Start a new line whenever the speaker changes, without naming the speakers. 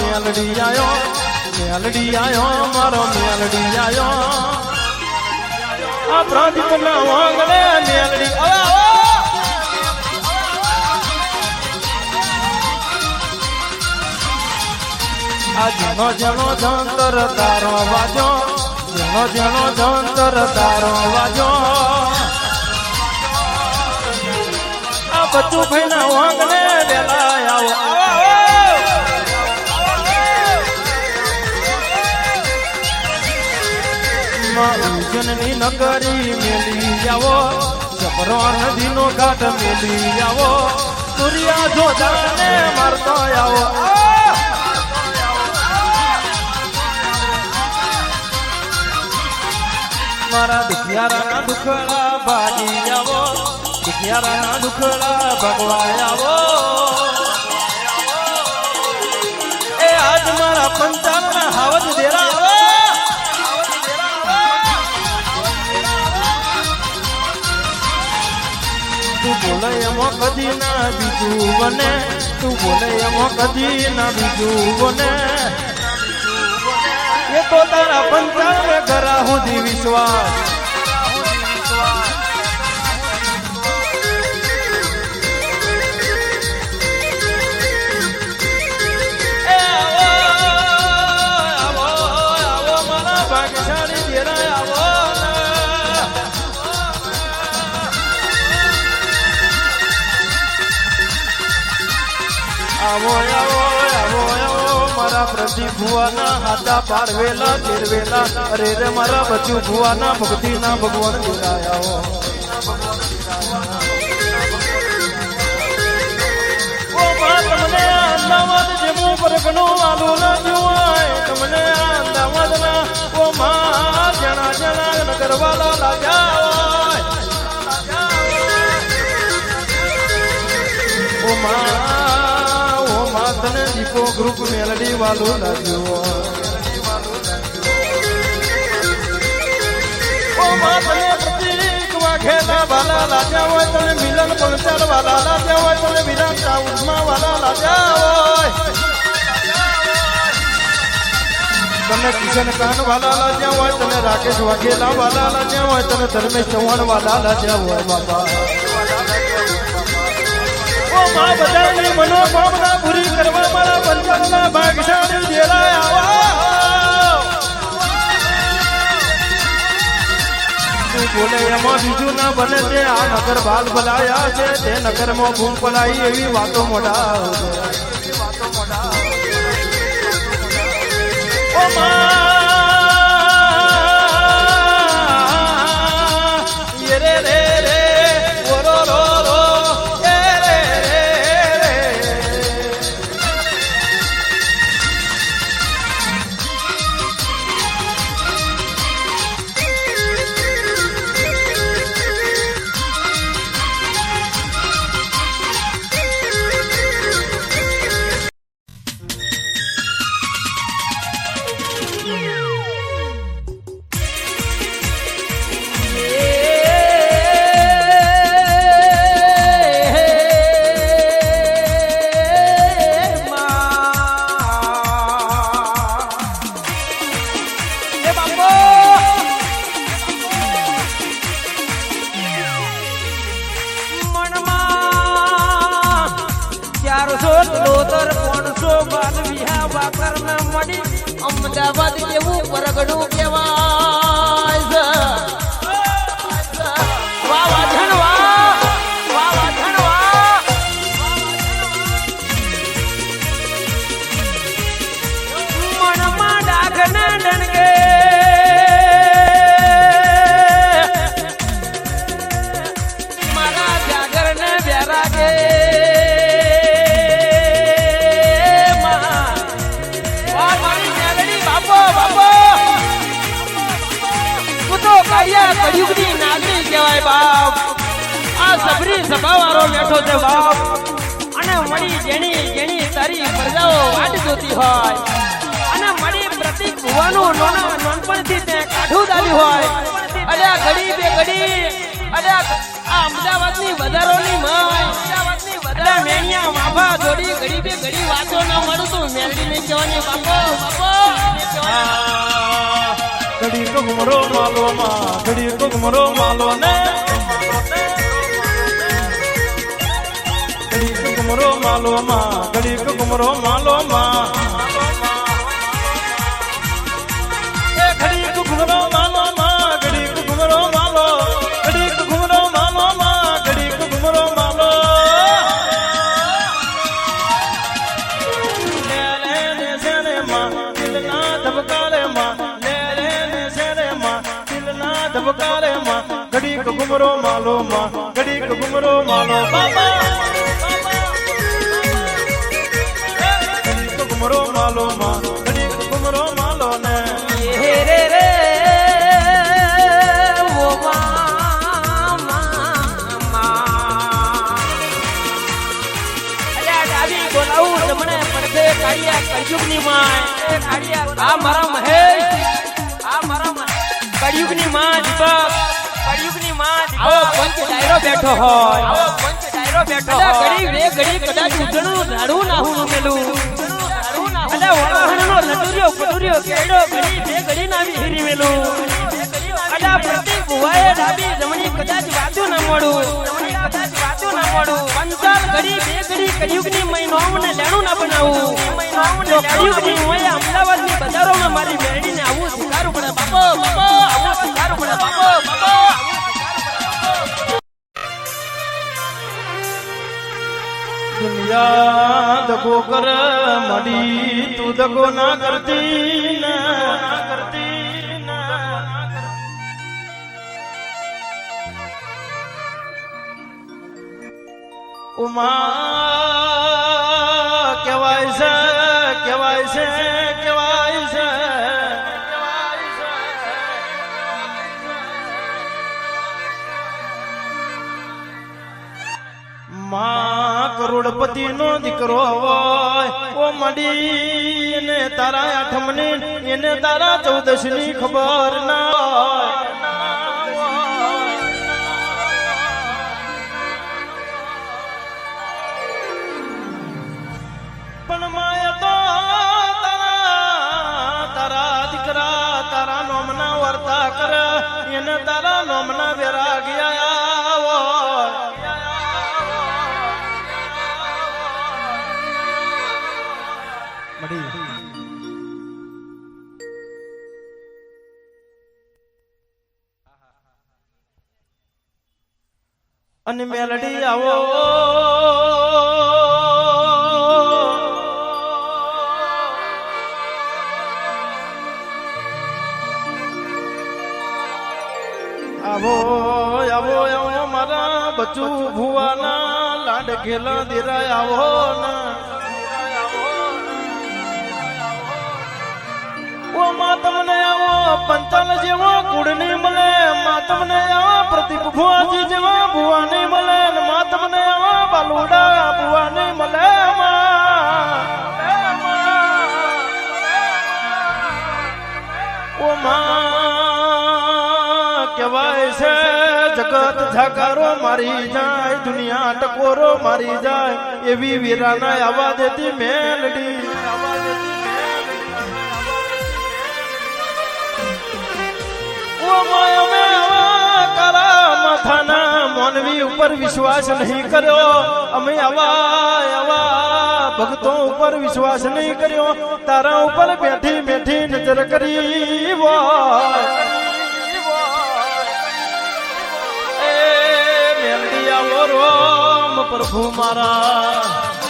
મેલડી આયો મેલડી આયો, મારો મેલડી આયો. આ પ્રદીપ ના વાંગણે મેલડી આવો. આ જેનો જેનો જંતર તારો વાજો, જેનો જેનો જંતર તારો વાજો. આ બચ્ચું ભાઈ ના માં ઉજ્જૈનની નગરી મેલી આવો જબરો નદીનો ઘાટ મેલી આવો સૂર્યા જોધાને મારતો આવો આવો. મારા દુખિયારા દુખડા ભાગી આવો દુખિયારા દુખડા ભગવાય આવો કદી ના બીજું બને તું બોલે એમાં કદી ના બીજું બને એ તો તારા પંચાલ કરા સુધી વિશ્વાસ. એ મારા ભુવાના હાથા પારવેલા ફેરવેલા અરે રે મારા બચ્યું ભુવાના, ભક્તિના ભગવાન આલું ના જોવાય તમને અમદાવાદના ઓ મા તને દીપો ગ્રુપ મેલડી વાલો લાગ્યું તને વાલા લાગ્યા હોય તને મિલન પંચાલ વાલા લાગ્યા હોય તને વિરામ વાલા લાગ્યા હોય. તને કિશન કાન વાલા લાગ્યા હોય તને રાકેશ વાઘેલા વાલા લાગ્યા હોય તને ધર્મેશ ચૌહાણ વાલા લાગ્યા હોય બાબા પૂરી કરવા એમાં બીજું ના બને તે આ નગર બાલ ભલાયા છે, તે નગરમાં ભૂમ પલાઈ એવી વાતો મોઢા ઓ મા!
અમદાવાદ જેવું પરગડું કહેવાય. કાયા કળિયુગની નાગરી કહેવાય બાપ. આ સબરી સભાવાળો બેઠો છે બાપ. અને મળી જેણી જેણી તારી પ્રજાઓ વાટ જોતી હોય. અને મળી પ્રતિક ભુવાનું નોના નાનપણથી તે કાઢું દાલ્યું હોય. અલ્યા ઘડી બે ઘડી. અરે આ અમદાવાદની વધારોની માય. અમદાવાદની વધારો મેણિયા વાભા જોડી ઘડી બે ઘડી વાતો ના મળું તું મેલડી ને કહેવાની બાપો. બાપો.
ઘડી ઘુમરો માલો માં ઘડી ઘુમરો માલો ને ઘડી ઘુમરો માલો માં ઘડી ઘુમરો માલો માં ઘુમરો માલો માં ઘડીક ઘુમરો માલો ઘડીક ઘુમરો માલો માં ઘડીક ઘુમરો માલો ને.
હે રે રે ઓ બોલાવું કાળિયા કળયુગની આ મારા મહેશ. આ મારા કળયુગની માં દીપક. કળયુગની માં આવો પંચ ડાયરો બેઠો હોય. આવો પંચ ડાયરો બેઠો હોય. ઘડી વે ઘડી કદાચ ઉજણું ઝાડું ના હું મેલું અલે વળાહણનો લટુરિયો પટુરિયો કેડો ઘડી બે ઘડી ના વિહરી મેલું અલે પ્રતિ ભુવાએ ડાબી જમણી કદાચ વાતું ના મળું. વાતું ના ઘડી બે ઘડી કળિયુગની મહિનોમ લેણું ના બનાવું. જો કળિયુગની મોએ અમદાવાદની બજારોમાં મારી મેળીને આવું સ્વીકારવું પડે બાપો બાપો, આવું સ્વીકારવું પડે બાપો બાપો.
દુનિયા દગો કર, મડી તું દગો ના કરતી ના. ઉમા કેવાય છે કેવાય છે કેવાય છે. મા કરોડપતિ નો દીકરો હોય, ઓ મડી, એને તારા આઠમની, એને તારા ચૌદશની ખબર ના તારા નોમના વેરા ગયા મળી. અને મેલડી આવો. આવો આવો આવો મારા બચુ ભુવાના લાડ ઘેલા દેરાય આવો ઓ માં તમને આવો પંચાલ જેવો કુડની મળે, માં તમને આવો પ્રતિક ભુવાજી જેવા ભુવાની મળે માં તમને આવો, બાલુડા ભુવાની મળે ઓ કહેવાય છે, જગત ઝકારો મારી જાય, દુનિયા ટકોરો મારી જાય, એવી વીરાના આવા દેતી મેલડી માથાના મોનવી ઉપર વિશ્વાસ નહીં કર્યો. અમે આવા આવા ભક્તો ઉપર વિશ્વાસ નહીં કર્યો. તારા ઉપર બેઠી બેઠી નજર કરી હોય પ્રભુ મારા